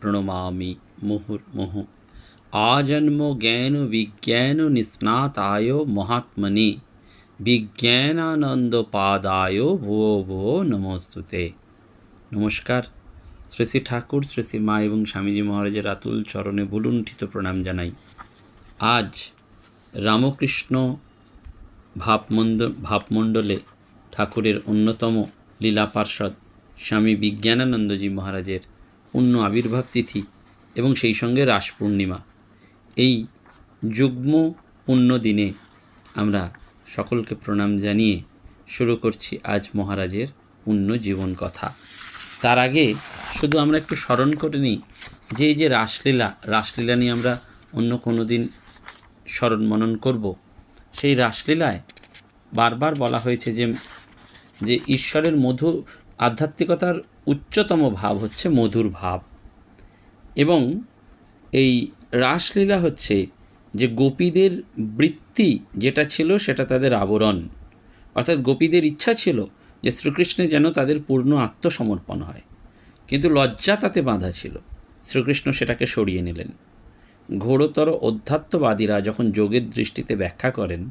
প্রণমামি মুহুর্মুহ আজন্ম জ্ঞান বিজ্ঞান নিস্নাতায় মহাত্মনে বিজ্ঞানানন্দ পাদায় ভুয়ো ভুয়ো নমস্তুতে নমস্কার শ্রী শ্রী ঠাকুর শ্রী শ্রী মা এবং স্বামীজি মহারাজের আতুল চরণে বুলুণ্ঠিত প্রণাম জানাই আজ রামকৃষ্ণ ভাবমন্দ ভাবমণ্ডলে ঠাকুরের অন্যতম লীলা পার্ষদ স্বামী বিজ্ঞানানন্দজি মহারাজের পূর্ণ আবির্ভাব তিথি এবং সেই সঙ্গে রাস পূর্ণিমা। এই যুগ্ম পুণ্য দিনে আমরা সকলকে প্রণাম জানিয়ে শুরু করছি আজ মহারাজের পুণ্য জীবন কথা। তার আগে শুধু আমরা একটু স্মরণ করে নিই যে এই যে রাসলীলা রাসলীলা নিয়ে আমরা অন্য কোনো দিন স্মরণ মনন করব, সেই রাসলীলায় বারবার বলা হয়েছে যে যে ঈশ্বরের মধু আধ্যাত্মিকতার উচ্চতম ভাব হচ্ছে মধুর ভাব। এবং এই রাসলীলা হচ্ছে যে গোপীদের বৃত্তি যেটা ছিল সেটা তাদের আবরণ। অর্থাৎ গোপীদের ইচ্ছা ছিল যে শ্রীকৃষ্ণে যেন তাদের পূর্ণ আত্মসমর্পণ হয়। কিন্তু লজ্জা তাতে বাঁধা ছিল। শ্রীকৃষ্ণ সেটাকে সরিয়ে নিলেন। ঘোরতর অধ্যাত্মবাদীরা যখন যোগের দৃষ্টিতে ব্যাখ্যা করেন,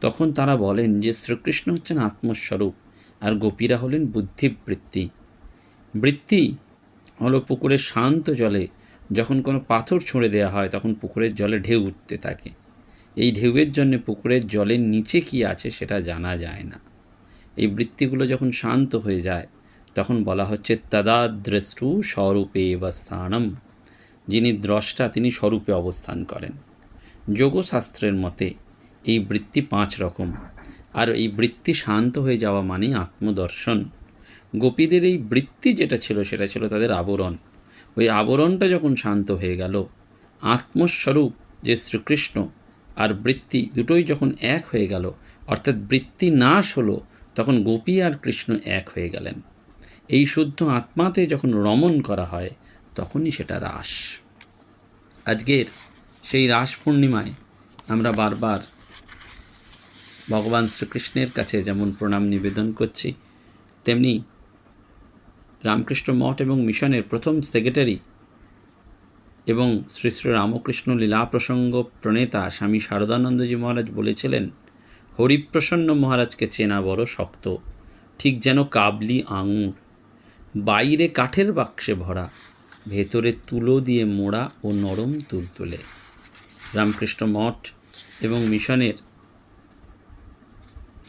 তখন তারা বলেন যে শ্রীকৃষ্ণ হচ্ছেন আত্মস্বরূপ। আর গোপীরা হলেন বুদ্ধিবৃত্তি। বৃত্তি হলো পুকুরের শান্ত জলে যখন কোনো পাথর ছুঁড়ে দেওয়া হয় তখন পুকুরের জলে ঢেউ উঠতে থাকে। এই ঢেউয়ের জন্য পুকুরের জলের নিচে কি আছে সেটা জানা যায় না। এই বৃত্তিগুলো যখন শান্ত হয়ে যায় তখন বলা হচ্ছে তদাদ্রষ্টু স্বরূপে বা স্থানম। যিনি দ্রষ্টা তিনি স্বরূপে অবস্থান করেন। যোগশাস্ত্রের মতে এই বৃত্তি পাঁচ রকম। আর এই বৃত্তি শান্ত হয়ে যাওয়া মানে আত্মদর্শন। গোপীদের এই বৃত্তি যেটা ছিল, সেটা ছিল তাদের আবরণ। ওই আবরণটা যখন শান্ত হয়ে গেল, আত্মস্বরূপ যে শ্রীকৃষ্ণ আর বৃত্তি দুটোই যখন এক হয়ে গেল, অর্থাৎ বৃত্তি নাশ হলো, তখন গোপী আর কৃষ্ণ এক হয়ে গেলেন। এই শুদ্ধ আত্মাতে যখন রমণ করা হয়, তখনই সেটা রাস। আজকের সেই রাস পূর্ণিমায় আমরা বারবার ভগবান শ্রীকৃষ্ণের কাছে যেমন প্রণাম নিবেদন করছি, তেমনি রামকৃষ্ণ মঠ এবং মিশনের প্রথম সেক্রেটারি এবং শ্রী শ্রী রামকৃষ্ণ লীলা প্রসঙ্গ প্রণেতা স্বামী শারদানন্দজি মহারাজ বলেছিলেন, হরিপ্রসন্ন মহারাজকে চেনা বড় শক্ত, ঠিক যেন কাবলি আঙুর, বাইরে কাঠের বাক্সে ভরা, ভেতরে তুলো দিয়ে মোড়া ও নরম তুল তুলতুলে রামকৃষ্ণ মঠ এবং মিশনের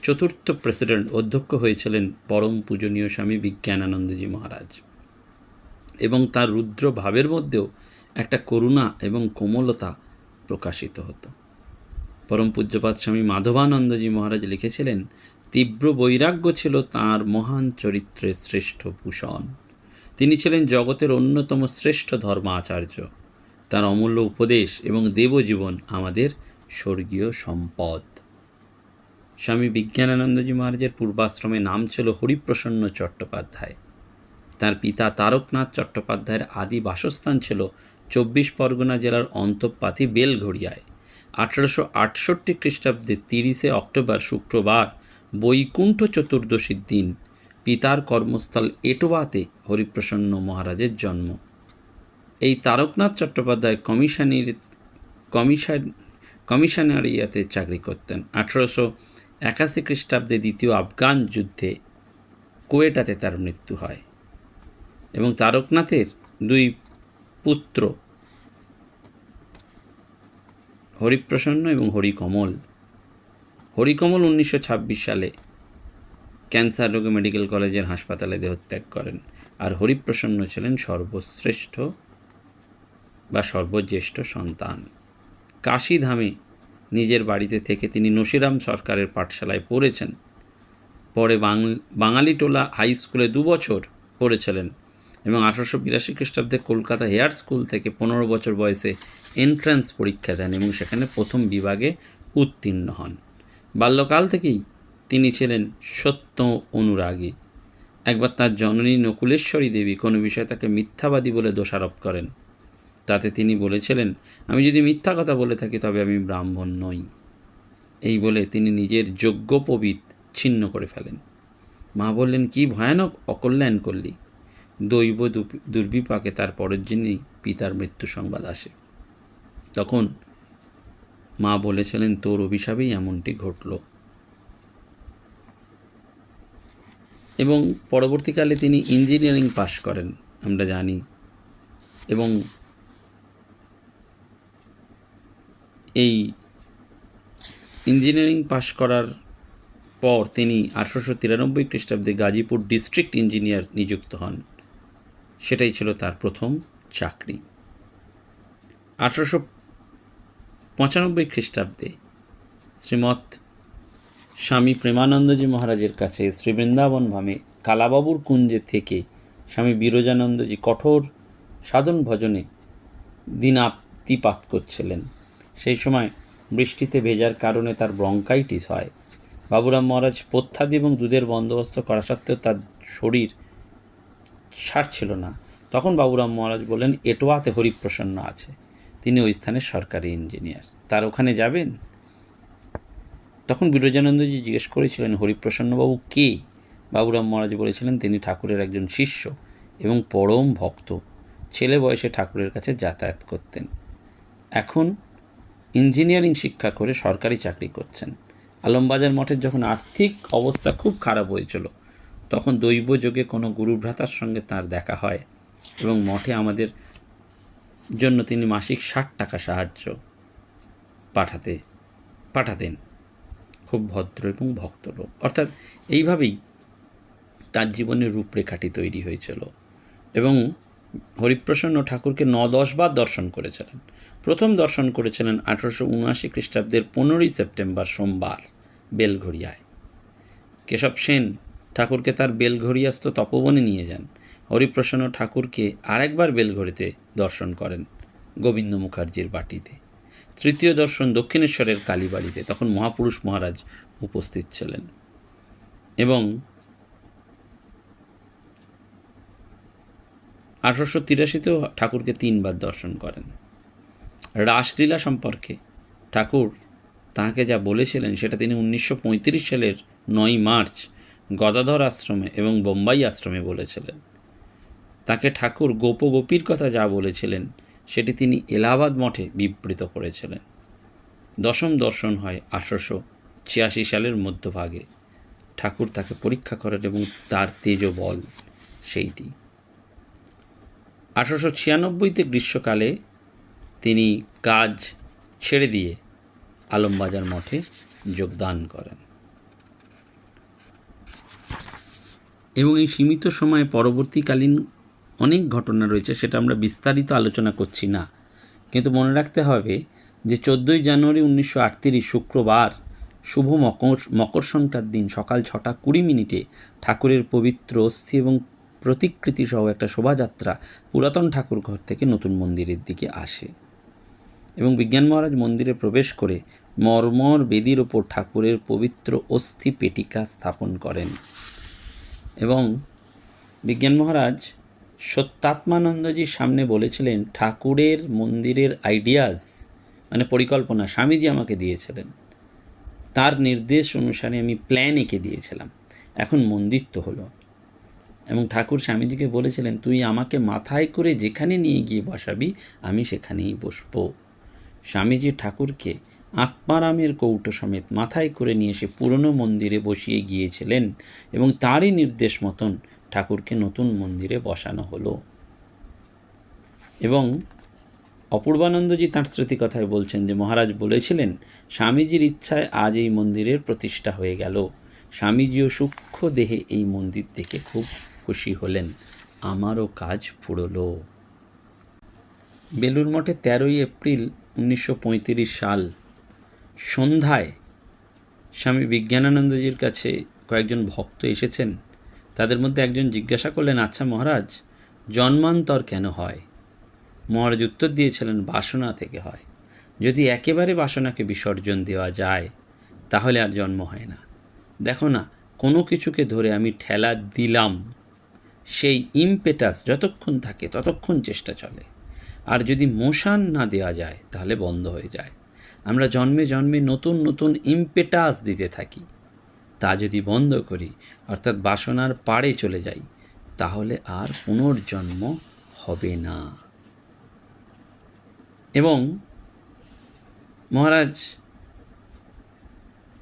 চতুর্থ প্রেসিডেন্ট অধ্যক্ষ হয়েছিলেন পরম পূজনীয় স্বামী বিজ্ঞানানন্দজি মহারাজ। এবং তার রুদ্র ভাবের মধ্যেও একটা করুণা এবং কোমলতা প্রকাশিত হতো। পরম পূজ্যপাত স্বামী মাধবানন্দজি মহারাজ লিখেছিলেন, তীব্র বৈরাগ্য ছিল তার মহান চরিত্রের শ্রেষ্ঠ ভূষণ। তিনি ছিলেন জগতের অন্যতম শ্রেষ্ঠ ধর্মাচার্য। তার অমূল্য উপদেশ এবং দেবজীবন আমাদের স্বর্গীয় সম্পদ। স্বামী বিজ্ঞানানন্দজি মহারাজের পূর্বাশ্রমে নাম ছিল হরিপ্রসন্ন চট্টোপাধ্যায়। তার পিতা তারকনাথ চট্টোপাধ্যায়ের আদি বাসস্থান ছিল চব্বিশ পরগনা জেলার অন্তঃপাতি বেলঘড়িয়ায়। আঠারোশো আটষট্টি খ্রিস্টাব্দে তিরিশে অক্টোবর শুক্রবার বৈকুণ্ঠ চতুর্দশীর দিন পিতার কর্মস্থল এটোয়াতে হরিপ্রসন্ন মহারাজের জন্ম। এই তারকনাথ চট্টোপাধ্যায় কমিশনের কমিশন কমিশনারিয়াতে চাকরি করতেন। আঠারোশো একাশি খ্রিস্টাব্দে দ্বিতীয় আফগান যুদ্ধে কোয়েটাতে তার মৃত্যু হয় এবং তারকনাথের দুই পুত্র হরিপ্রসন্ন এবং হরিকমল। হরিকমল উনিশশো ছাব্বিশ সালে ক্যান্সার রোগে মেডিকেল কলেজের হাসপাতালে দেহত্যাগ করেন আর হরিপ্রসন্ন ছিলেন সর্বশ্রেষ্ঠ বা সর্বজ্যেষ্ঠ সন্তান। কাশীধামে নিজের বাড়িতে থেকে তিনি নসিরাম সরকারের পাঠশালায় পড়েছেন। পরে বাঙালিটোলা হাই স্কুলে দু বছর পড়েছিলেন এবং আঠারোশো বিরাশি খ্রিস্টাব্দে কলকাতা হেয়ার স্কুল থেকে পনেরো বছর বয়সে এন্ট্রান্স পরীক্ষা দেন এবং সেখানে প্রথম বিভাগে উত্তীর্ণ হন। বাল্যকাল থেকেই তিনি ছিলেন সত্য অনুরাগী। একবার তার জননী নকুলেশ্বরী দেবী কোনো বিষয়ে তাকে মিথ্যাবাদী বলে দোষারোপ করেন। তাতে তিনি বলেছিলেন, আমি যদি মিথ্যা কথা বলে থাকি, তবে আমি ব্রাহ্মণ নই। এই বলে তিনি নিজের যোগ্য পবিত ছিন্ন করে ফেলেন। মা বললেন, কি ভয়ানক অকল্যাণ করলি। দৈব দুর্বিপাকে তার পরের দিনই পিতার মৃত্যু সংবাদ আসে। তখন মা বলেছিলেন, তোর অভিশাপেই এমনটি ঘটল। এবং পরবর্তীকালে তিনি ইঞ্জিনিয়ারিং পাশ করেন, আমরা জানি। এবং এই ইঞ্জিনিয়ারিং পাশ করার পর তিনি আঠারোশো তিরানব্বই খ্রিস্টাব্দে গাজীপুর ডিস্ট্রিক্ট ইঞ্জিনিয়ার নিযুক্ত হন। সেটাই ছিল তার প্রথম চাকরি। আঠারোশো পঁচানব্বই খ্রিস্টাব্দে শ্রীমৎ স্বামী প্রেমানন্দজি মহারাজের কাছে শ্রী বৃন্দাবন ধামে কালাবাবুর কুঞ্জে থেকে স্বামী বিরজানন্দজি কঠোর সাধন ভজনে দিনাতিপাত করছিলেন। সেই সময় বৃষ্টিতে ভেজার কারণে তার ব্রঙ্কাইটিস হয়। বাবুরাম মহারাজ পথ্যাদি এবং দুধের বন্দোবস্ত করা সত্ত্বেও তার শরীর ছাড়ছিল না। তখন বাবুরাম মহারাজ বললেন, এটোয়াতে হরিপ্রসন্ন আছে। তিনি ওই স্থানের সরকারি ইঞ্জিনিয়ার। তার ওখানে যাবেন? তখন বিরজানন্দজি জিজ্ঞেস করেছিলেন, হরিপ্রসন্নবাবু কে? বাবুরাম মহারাজ বলেছিলেন, তিনি ঠাকুরের একজন শিষ্য এবং পরম ভক্ত। ছেলে বয়সে ঠাকুরের কাছে যাতায়াত করতেন। এখন ইঞ্জিনিয়ারিং শিক্ষা করে সরকারি চাকরি করছেন। আলমবাজার মঠের যখন আর্থিক অবস্থা খুব খারাপ হয়েছিল, তখন দৈব যোগে কোনো গুরুভ্রাতার সঙ্গে তার দেখা হয় এবং মঠে আমাদের জন্য তিনি মাসিক ষাট টাকা সাহায্য পাঠাতে, পাঠাতেন। খুব ভদ্র এবং ভক্ত লোক। অর্থাৎ এইভাবেই তার জীবনের রূপরেখাটি তৈরি হয়েছিল এবং হরিপ্রসন্ন ঠাকুরকে ন দশ বার দর্শন করেছিলেন। প্রথম দর্শন করেছিলেন আঠারোশো উনআশি খ্রিস্টাব্দের পনেরোই সেপ্টেম্বর সোমবার, বেলঘড়িয়ায়। কেশব সেন ঠাকুরকে তার বেলঘড়িয়াস্ত তপবনে নিয়ে যান। হরিপ্রসন্ন ঠাকুরকে আরেকবার বেলঘড়িতে দর্শন করেন গোবিন্দ মুখার্জির বাটিতে। তৃতীয় দর্শন দক্ষিণেশ্বরের কালীবাড়িতে, তখন মহাপুরুষ মহারাজ উপস্থিত ছিলেন। এবং আঠারোশো তিরাশিতেও ঠাকুরকে তিনবার দর্শন করেন। রাসলীলা সম্পর্কে। ঠাকুর তাহাকে যা বলেছিলেন সেটা তিনি উনিশশো পঁয়ত্রিশ সালের নয় মার্চ গদাধর আশ্রমে এবং বোম্বাই আশ্রমে বলেছিলেন। তাকে ঠাকুর গোপগোপীর কথা যা বলেছিলেন সেটি তিনি এলাহাবাদ মঠে বিবৃত করেছিলেন। দশম দর্শন হয় আঠারোশো ছিয়াশি সালের মধ্যভাগে। ঠাকুর তাকে পরীক্ষা করেন এবং তার তেজ বল সেইটি। আঠারোশো ছিয়ানব্বইতে গ্রীষ্মকালে তিনি কাজ ছেড়ে দিয়ে আলমবাজার মঠে যোগদান করেন। এবং এই সীমিত সময়ে পরবর্তীকালীন অনেক ঘটনা রয়েছে, সেটা আমরা বিস্তারিত আলোচনা করছি না। কিন্তু মনে রাখতে হবে যে চোদ্দোই জানুয়ারি উনিশশো আটত্রিশ শুক্রবার শুভ মকর মকর সংক্রান্তির দিন সকাল ছটা কুড়ি মিনিটে ঠাকুরের পবিত্র অস্থি এবং প্রতিকৃতি সহ একটা শোভাযাত্রা পুরাতন ঠাকুর ঘর থেকে নতুন মন্দিরের দিকে আসে। এবং বিজ্ঞান মহারাজ মন্দিরে প্রবেশ করে মর্মর বেদির ওপর ঠাকুরের পবিত্র অস্থি পেটিকা স্থাপন করেন। এবং বিজ্ঞান মহারাজ সত্যাত্মানন্দজির সামনে বলেছিলেন, ঠাকুরের মন্দিরের আইডিয়াস মানে পরিকল্পনা স্বামীজি আমাকে দিয়েছিলেন। তার নির্দেশ অনুসারে আমি প্ল্যান এঁকে দিয়েছিলাম। এখন মন্দির তো হলো। এবং ঠাকুর স্বামীজিকে বলেছিলেন, তুই আমাকে মাথায় করে যেখানে নিয়ে গিয়ে বসাবি, আমি সেখানেই বসবো। স্বামীজি ঠাকুরকে আত্মারামের কৌটো সমেত মাথায় করে নিয়ে এসে পুরনো মন্দিরে বসিয়ে গিয়েছিলেন এবং তারই নির্দেশ মতন ঠাকুরকে নতুন মন্দিরে বসানো হলো। এবং অপূর্বানন্দজি তাঁর স্মৃতিকথায় বলছেন যে, মহারাজ বলেছিলেন, স্বামীজির ইচ্ছায় আজ এই মন্দিরের প্রতিষ্ঠা হয়ে গেল। স্বামীজিও সূক্ষ্ম দেহে এই মন্দির দেখে খুব খুশি হলেন। আমারও কাজ ফুরলো। বেলুর মঠে তেরোই এপ্রিল উনিশশো পঁয়ত্রিশ সাল সন্ধ্যায় স্বামী বিজ্ঞানানন্দজির কাছে কয়েকজন ভক্ত এসেছেন। তাদের মধ্যে একজন জিজ্ঞাসা করলেন আচ্ছা মহারাজ, জন্মান্তর কেন হয়? মহারাজ উত্তর দিয়েছিলেন, বাসনা থেকে হয়। যদি একেবারে বাসনাকে বিসর্জন দেওয়া যায়, তাহলে আর জন্ম হয় না। দেখো না, কোনো কিছুকে ধরে আমি ঠেলা দিলাম। সেই ইমপেটাস যতক্ষণ থাকে ততক্ষণ চেষ্টা চলে। আর যদি মোশান না দেওয়া যায়, তাহলে বন্ধ হয়ে যায়। আমরা জন্মে জন্মে নতুন নতুন ইম্পেটাস দিতে থাকি। তা যদি বন্ধ করি, অর্থাৎ বাসনার পাড়ে চলে যাই, তাহলে আর পুনর্জন্ম হবে না। এবং মহারাজ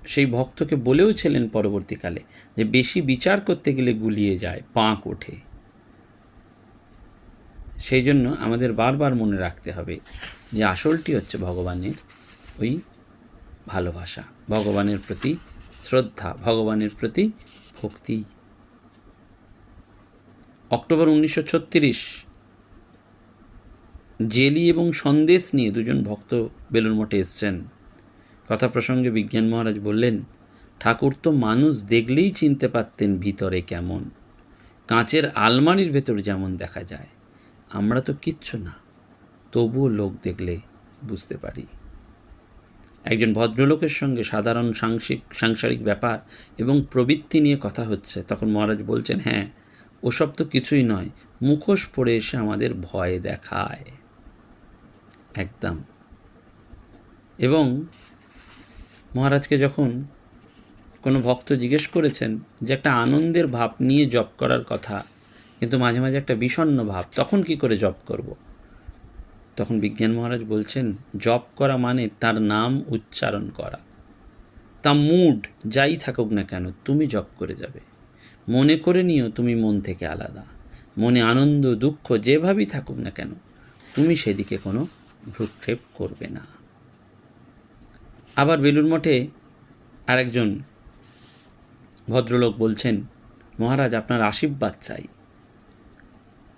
সেই ভক্তকে বলেও ছিলেন পরবর্তীকালে যে বেশি বিচার করতে গেলে গুলিয়ে যায়, পাঁক ওঠে। সেই জন্য আমাদের বারবার মনে রাখতে হবে যে আসলটি হচ্ছে ভগবানের ওই ভালোবাসা, ভগবানের প্রতি শ্রদ্ধা, ভগবানের প্রতি ভক্তি। অক্টোবর উনিশশো ছত্রিশ, জেলি এবং সন্দেশ নিয়ে দুজন ভক্ত বেলুর মঠে এসছেন। কথা প্রসঙ্গে বিজ্ঞান মহারাজ বললেন, ঠাকুর তো মানুষ দেখলেই চিনতে পারতেন ভিতরে কেমন। কাঁচের আলমারির ভেতর যেমন দেখা যায় আমরা তো কিচ্ছু না, তবুও লোক দেখলে বুঝতে পারি। একজন ভদ্রলোকের সঙ্গে সাধারণ সাংসিক, সাংসারিক ব্যাপার এবং প্রবৃত্তি নিয়ে কথা হচ্ছে, তখন মহারাজ বলছেন হ্যাঁ ওসব তো কিছুই নয়, মুখোশ পড়ে এসে আমাদের ভয় দেখায়। একদম। এবং মহারাজকে যখন কোনো ভক্ত জিজ্ঞেস করেছেন যে একটা আনন্দের ভাব নিয়ে জপ করার কথা কিন্তু মাঝে মাঝে একটা বিষণ্ণ ভাব, তখন কি করে জপ করব। তখন বিজ্ঞান মহারাজ বলছেন, জপ করা মানে তার নাম উচ্চারণ করা। তা মুড, যাই থাকুক না কেন, তুমি জপ করে যাবে। মনে করে নিও তুমি মন থেকে আলাদা। মনে আনন্দ, দুঃখ, যেভাবেই থাকুক না কেন, তুমি সেদিকে কোনো ভ্রুক্ষেপ করবে না। আবার বেলুর মঠে আরেকজন ভদ্রলোক বলছেন, মহারাজ, আপনার আশীর্বাদ চাই।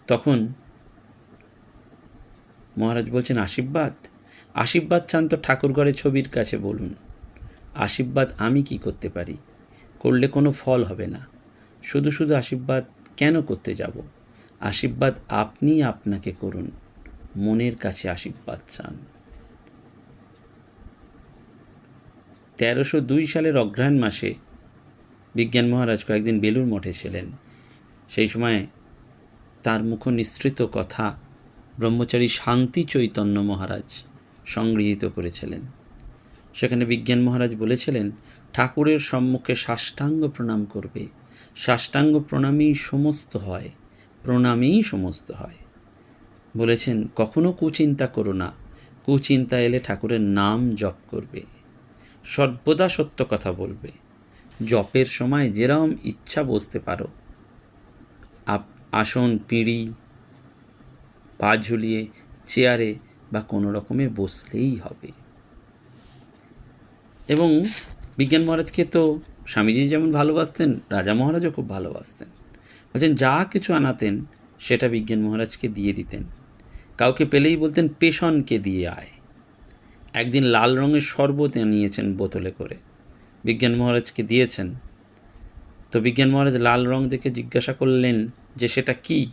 তখন মহারাজ বলছেন, আশীর্বাদ? আশীর্বাদ চান তো ঠাকুরগড়ে ছবির কাছে বলুন। আশীর্বাদ আমি কি করতে পারি? করলে কোনো ফল হবে না। শুধু শুধু আশীর্বাদ কেন করতে যাব? আশীর্বাদ আপনি আপনাকে করুন। মনের কাছে আশীর্বাদ চান। তেরোশো দুই সালের অগ্রহায়ণ মাসে বিজ্ঞান মহারাজ কয়েকদিন বেলুর মঠে ছিলেন। সেই সময় তার মুখ নিঃসৃত কথা ব্রহ্মচারী শান্তি চৈতন্য মহারাজ সংগৃহীত করেছিলেন। সেখানে বিজ্ঞান মহারাজ বলেছিলেন, ঠাকুরের সম্মুখে সাষ্টাঙ্গ প্রণাম করবে। সাষ্টাঙ্গ প্রণামেই সমস্ত হয়, প্রণামেই সমস্ত হয়। বলেছেন, কখনো কুচিন্তা করো না, কুচিন্তা এলে ঠাকুরের নাম জপ করবে। সর্বদা সত্য কথা বলবে। জপের সময় যেরকম ইচ্ছা বসতে পারো আসন, পিঁড়ি, পা ঝুলিয়ে, চেয়ারে বা কোনো রকমে বসলেই হবে। এবং বিজ্ঞান মহারাজকে তো স্বামীজি যেমন ভালোবাসতেন, রাজা মহারাজও খুব ভালোবাসতেন। বলছেন, যা কিছু আনাতেন, সেটা বিজ্ঞান মহারাজকে দিয়ে দিতেন। কাউকে পেলেই বলতেন, পেশনকে দিয়ে আয়। একদিন লাল রঙের শরবত নিয়েছেন বোতলে করে। বিজ্ঞান মহারাজকে দিয়েছেন। তো বিজ্ঞান মহারাজ লাল রং দেখে জিজ্ঞাসা করলেন যে সেটা কি?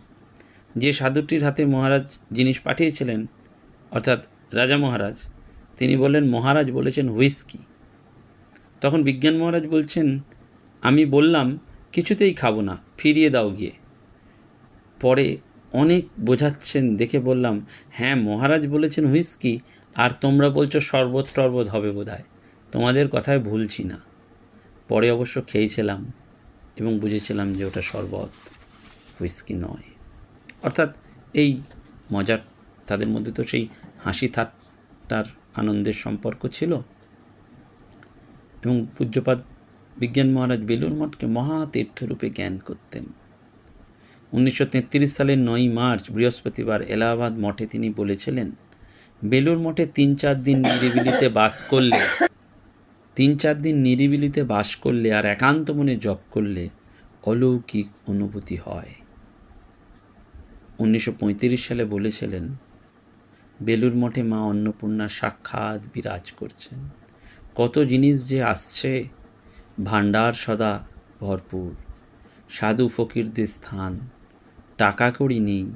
যে সাধুটির হাতে মহারাজ জিনিস পাঠিয়েছিলেন, অর্থাৎ রাজা মহারাজ, তিনি বললেন, মহারাজ বলেছেন হুইস্কি। তখন বিজ্ঞান মহারাজ বলছেন, আমি বললাম, কিছুতেই খাব না, ফিরিয়ে দাও গিয়ে। পরে অনেক বোঝাচ্ছেন, দেখে বললাম হ্যাঁ মহারাজ বলেছেন হুইস্কি, আর তোমরা বলছো শরবত টরবত হবে বোধ তোমাদের কথায় ভুলছি না। পরে অবশ্য খেয়েছিলাম এবং বুঝেছিলাম যে ওটা শরবত। হুইস্কি নয়। অর্থাৎ এই মজার, তাদের মধ্যে তো সেই হাসি ঠাট্টার আনন্দের সম্পর্ক ছিল। এবং পূজ্যপাদ বিজ্ঞান মহারাজ বেলুর মঠকে মহাতীর্থরূপে জ্ঞান করতেন। উনিশশো তেত্রিশ সালের নয় মার্চ, বৃহস্পতিবার এলাহাবাদ মঠে তিনি বলেছিলেন বেলুর মঠে তিন চার দিন নিরিবিলিতে বাস করলে, তিন চার দিন নিরিবিলিতে বাস করলে আর একান্ত মনে জপ করলে অলৌকিক অনুভূতি হয়। উনিশশো পঁয়ত্রিশ সালে বলেছিলেন বেলুর মঠে মা অন্নপূর্ণা সাক্ষাৎ বিরাজ করছেন। কত জিনিস যে আসছে, ভাণ্ডার সদা ভরপুর। সাধু ফকিরদের স্থান, টাকা কড়ি নেই,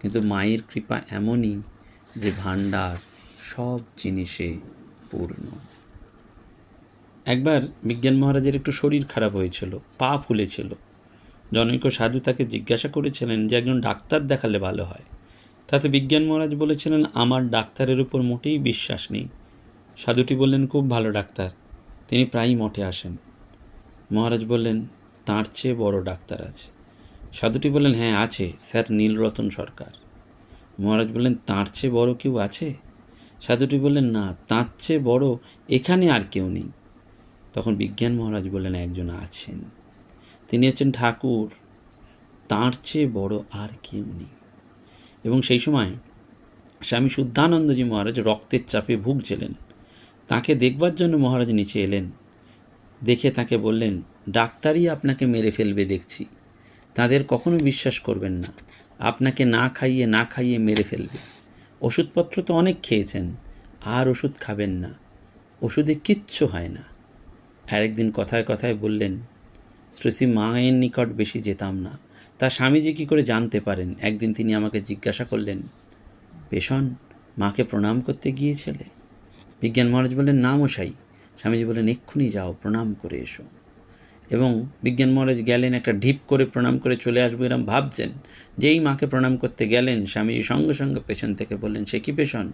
কিন্তু মায়ের কৃপা এমনই যে ভাণ্ডার সব জিনিসে পূর্ণ। একবার বিজ্ঞান মহারাজের একটু শরীর খারাপ হয়েছিল, পা ফুলেছিল। জনৈক সাধু তাকে জিজ্ঞাসা করেছিলেন যে একজন ডাক্তার দেখালে ভালো হয়। তাতে বিজ্ঞান মহারাজ বলেছিলেন, আমার ডাক্তারের উপর মোটেই বিশ্বাস নেই। সাধুটি বললেন, খুব ভালো ডাক্তার, তিনি প্রায়ই মঠে আসেন। মহারাজ বললেন, তাঁর চেয়ে বড় ডাক্তার আছে। সাধুটি বললেন হ্যাঁ আছে, স্যার নীলরতন সরকার। মহারাজ বললেন, তাঁর চেয়ে বড় কেউ আছে? সাধুটি বললেন, না, তাঁর চেয়ে বড় এখানে আর কেউ নেই। তখন বিজ্ঞান মহারাজ বললেন, একজন আছেন। তিনি হচ্ছেন ঠাকুর। তাঁর চেয়ে বড় আর কেউ নেই। এবং সেই সময় স্বামী শুদ্ধানন্দজি মহারাজ রক্তের চাপে ভুগছিলেন। তাকে দেখবার জন্য মহারাজ নিচে এলেন। দেখে তাকে বললেন, ডাক্তারই আপনাকে মেরে ফেলবে দেখছি। তাদের কখনো বিশ্বাস করবেন না। আপনাকে না খাইয়ে না খাইয়ে মেরে ফেলবে। ওষুধপত্র তো অনেক খেয়েছেন, আর ওষুধ খাবেন না। ওষুধে কিচ্ছু হয় না। আরেকদিন কথায় কথায় বললেন শ্রী মায়ের নিকট বেশি যেতাম না। তা স্বামীজি কী করে জানতে পারেন? একদিন তিনি আমাকে জিজ্ঞাসা করলেন পেশন মাকে প্রণাম করতে গিয়েছিলে? বিজ্ঞান মহারাজ বললেন, না মশাই। স্বামীজি বললেন, এক্ষুনি যাও, প্রণাম করে এসো। এবং বিজ্ঞান মহারাজ গেলেন, একটা ঢিপ করে প্রণাম করে চলে আসব এরম ভাবছেন যেই মাকে প্রণাম করতে গেলেন, স্বামীজি সঙ্গে সঙ্গে পেছন থেকে বললেন, সে কি পেশন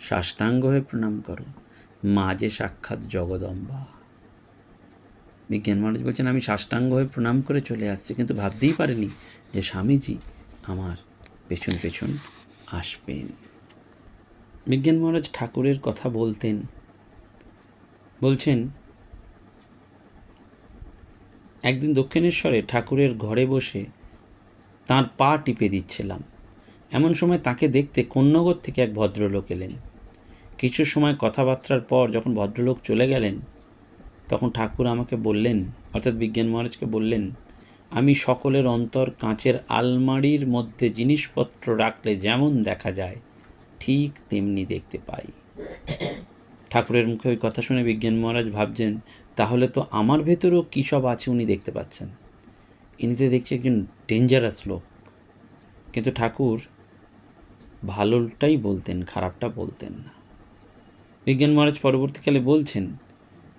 সাষ্টাঙ্গ হয়ে প্রণাম করো। মা যে সাক্ষাৎ জগদম্বা। বিজ্ঞান মহারাজ বলছেন, আমি সাষ্টাঙ্গ হয়ে প্রণাম করে চলে আসছি, কিন্তু ভাবতেই পারিনি যে স্বামীজি আমার পেছন পেছন আসবেন। বিজ্ঞান মহারাজ ঠাকুরের কথা বলতেন। বলছেন, একদিন দক্ষিণেশ্বরে ঠাকুরের ঘরে বসে তার পা টিপে দিচ্ছিলাম। এমন সময় তাকে দেখতে কন্যগর থেকে এক ভদ্রলোক এলেন। কিছু সময় কথাবার্তার পর যখন ভদ্রলোক চলে গেলেন তখন ঠাকুর আমাকে বললেন, অর্থাৎ বিজ্ঞান মহারাজকে বললেন, আমি সকলের অন্তর কাঁচের আলমারির মধ্যে জিনিসপত্র রাখলে যেমন দেখা যায়, ঠিক তেমনি দেখতে পাই। ঠাকুরের মুখে ওই কথা শুনে বিজ্ঞান মহারাজ ভাবছেন, তাহলে তো আমার ভেতরেও কী সব আছে উনি দেখতে পাচ্ছেন? ইনি তো দেখছি একজন ডেঞ্জারাস লোক। কিন্তু ঠাকুর ভালোটাই বলতেন, খারাপটা বলতেন না। বিজ্ঞান মহারাজ পরবর্তীকালে বলছেন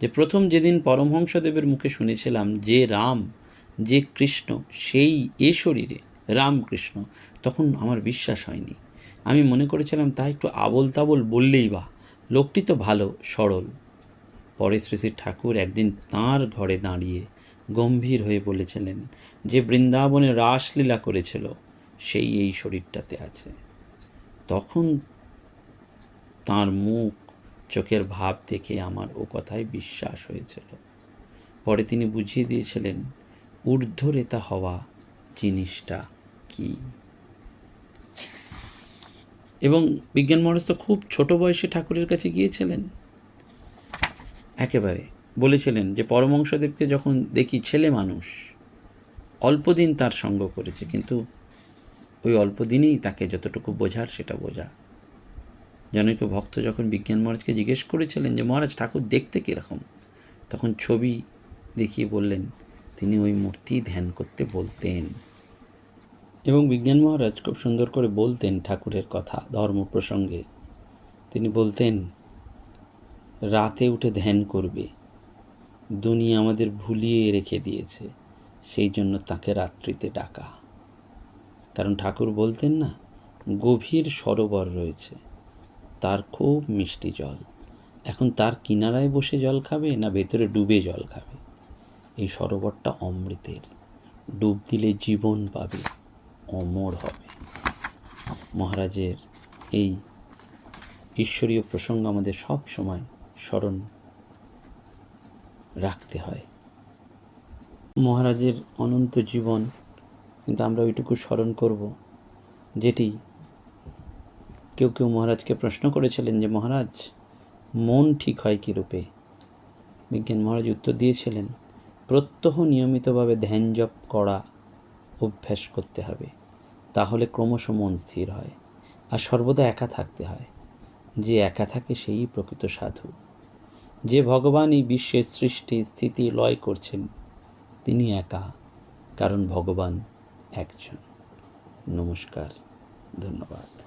যে প্রথম যেদিন পরমহংসদেবের মুখে শুনেছিলাম যে রাম, যে কৃষ্ণ, সেই এ শরীরে রামকৃষ্ণ, তখন আমার বিশ্বাস হয়নি। আমি মনে করেছিলাম, তা একটু আবল তাবল বললেই বা, লোকটি তো ভালো, সরল। পরে শ্রী শ্রী ঠাকুর একদিন তাঁর ঘরে দাঁড়িয়ে গম্ভীর হয়ে বলেছিলেন, যে বৃন্দাবনে রাসলীলা করেছিল, সেই এই শরীরটাতে আছে। তখন তার মুখ চোখের ভাব দেখে আমার ও কথায় বিশ্বাস হয়েছিল। পরে তিনি বুঝিয়ে দিয়েছিলেন, ঊর্ধ্বরেতা হওয়া জিনিসটা কি? এবং বিজ্ঞান মহারাজ তো খুব ছোট বয়সে ঠাকুরের কাছে গিয়েছিলেন? একেবারে। বলেছিলেন যে পরমংশদেবকে যখন দেখি ছেলে মানুষ অল্প দিন তার সঙ্গ করেছে, কিন্তু ওই অল্প দিনেই তাকে যতটুকু বোঝার সেটা বোঝা জনৈক ভক্ত যখন বিজ্ঞান মহারাজকে জিজ্ঞেস করেছিলেন যে, মহারাজ, ঠাকুর দেখতে কীরকম? তখন ছবি দেখিয়ে বললেন, তিনি ওই মূর্তি ধ্যান করতে বলতেন। এবং বিজ্ঞান মহারাজ খুব সুন্দর করে বলতেন ঠাকুরের কথা, ধর্ম প্রসঙ্গে। তিনি বলতেন, রাতে উঠে ধ্যান করবে। দুনিয়া আমাদের ভুলিয়ে রেখে দিয়েছে। সেই জন্য তাকে রাত্রিতে ডাকা। কারণ ঠাকুর বলতেন না, গভীর সরোবর রয়েছে। তার খুব মিষ্টি জল। এখন তার কিনারায় বসে জল খাবে না ভেতরে ডুবে জল খাবে? এই সরোবরটা অমৃতের। ডুব দিলে জীবন পাবে, অমর হবে। মহারাজের এই ঈশ্বরীয় প্রসঙ্গ আমাদের সব সময় স্মরণ রাখতে হয়। মহারাজের অনন্ত জীবন, কিন্তু আমরা ওইটুকু স্মরণ করব, যেটি কেউ কেউ মহারাজকে প্রশ্ন করেছিলেন যে, মহারাজ, মন ঠিক হয় কী রূপে? বিজ্ঞান মহারাজ উত্তর দিয়েছিলেন, প্রত্যহ নিয়মিতভাবে ধ্যান জপ করা অভ্যাস করতে হবে, তাহলে ক্রমশ মন স্থির হয় আর সর্বদা একা থাকতে হয়। যে একা থাকে সেই প্রকৃত সাধু। যে ভগবান এই বিশ্বের সৃষ্টি, স্থিতি, লয় করছেন, তিনি একা, কারণ ভগবান একজন। নমস্কার, ধন্যবাদ।